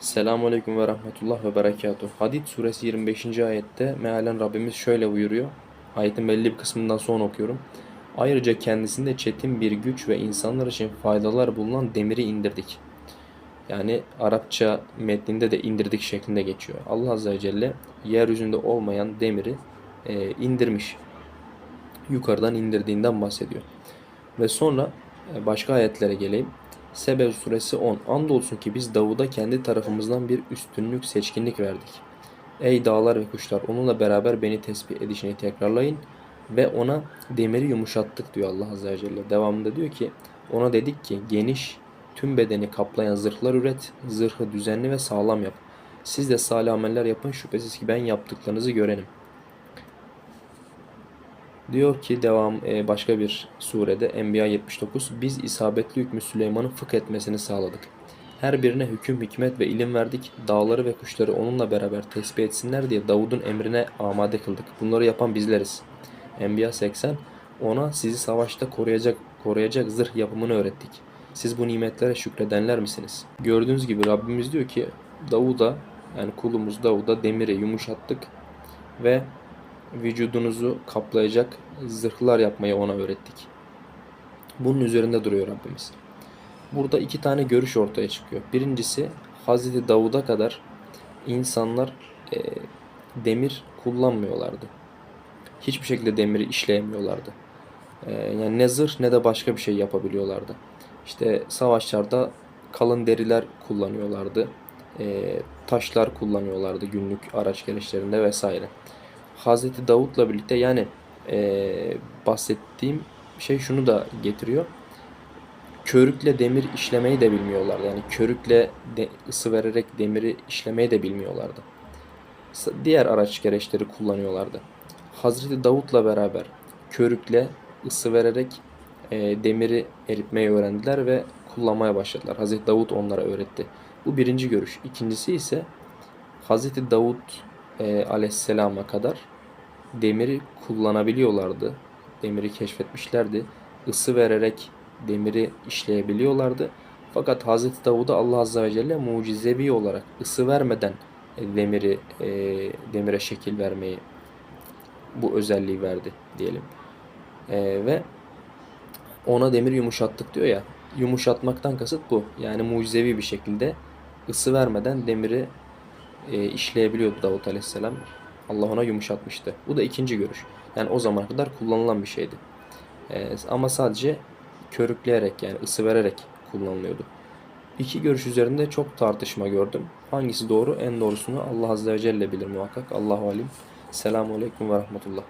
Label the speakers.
Speaker 1: Selamun Aleyküm ve Rahmetullah ve Berekatuhu. Hadid suresi 25. ayette mealen Rabbimiz şöyle buyuruyor. Ayetin belli bir kısmından sonra okuyorum. Ayrıca kendisinde çetin bir güç ve insanlar için faydalar bulunan demiri indirdik. Yani Arapça metninde de indirdik şeklinde geçiyor. Allah Azze ve Celle yeryüzünde olmayan demiri e, indirmiş. Yukarıdan indirdiğinden bahsediyor. Ve sonra e, başka ayetlere geleyim. Sebe suresi 10. Andolsun ki biz Davud'a kendi tarafımızdan bir üstünlük, seçkinlik verdik. Ey dağlar ve kuşlar onunla beraber beni tesbih edişini tekrarlayın ve ona demiri yumuşattık diyor Allah Azze ve Celle. Devamında diyor ki ona dedik ki geniş, tüm bedeni kaplayan zırhlar üret, zırhı düzenli ve sağlam yap. Siz de salih ameller yapın şüphesiz ki ben yaptıklarınızı görenim. Diyor ki devam e, başka bir surede Enbiya 79 biz isabetli hükmü Süleyman'ın fıkh etmesini sağladık. Her birine hüküm, hikmet ve ilim verdik. Dağları ve kuşları onunla beraber tesbih etsinler diye Davud'un emrine amade kıldık. Bunları yapan bizleriz. Enbiya 80 ona sizi savaşta koruyacak koruyacak zırh yapımını öğrettik. Siz bu nimetlere şükredenler misiniz? Gördüğünüz gibi Rabbimiz diyor ki Davud'a yani kulumuz Davud'a demiri yumuşattık ve vücudunuzu kaplayacak zırhlar yapmayı ona öğrettik. Bunun üzerinde duruyor Rabbimiz. Burada iki tane görüş ortaya çıkıyor. Birincisi Hazreti Davud'a kadar insanlar e, demir kullanmıyorlardı. Hiçbir şekilde demiri işleyemiyorlardı. E, yani ne zırh ne de başka bir şey yapabiliyorlardı. İşte savaşlarda kalın deriler kullanıyorlardı. E, taşlar kullanıyorlardı günlük araç gereçlerinde vesaire. Hazreti Davut'la birlikte yani eee, bahsettiğim şey şunu da getiriyor. Körükle demir işlemeyi de bilmiyorlardı. Yani körükle de, ısı vererek demiri işlemeyi de bilmiyorlardı. Diğer araç gereçleri kullanıyorlardı. Hazreti Davut'la beraber körükle ısı vererek eee, demiri eritmeyi öğrendiler ve kullanmaya başladılar. Hazreti Davut onlara öğretti. Bu birinci görüş. İkincisi ise Hazreti Davut e, aleyhisselama kadar demiri kullanabiliyorlardı. Demiri keşfetmişlerdi. Isı vererek demiri işleyebiliyorlardı. Fakat Hazreti Davud'a Allah Azze ve Celle mucizevi olarak ısı vermeden e, demiri e, demire şekil vermeyi bu özelliği verdi diyelim. E, ve ona demir yumuşattık diyor ya. Yumuşatmaktan kasıt bu. Yani mucizevi bir şekilde ısı vermeden demiri e, işleyebiliyordu Davut Aleyhisselam. Allah ona yumuşatmıştı. Bu da ikinci görüş. Yani o zamana kadar kullanılan bir şeydi. E, ama sadece körükleyerek yani ısı vererek kullanılıyordu. İki görüş üzerinde çok tartışma gördüm. Hangisi doğru? En doğrusunu Allah Azze ve Celle bilir muhakkak. Allahu alim. Selamun Aleyküm ve Rahmetullah.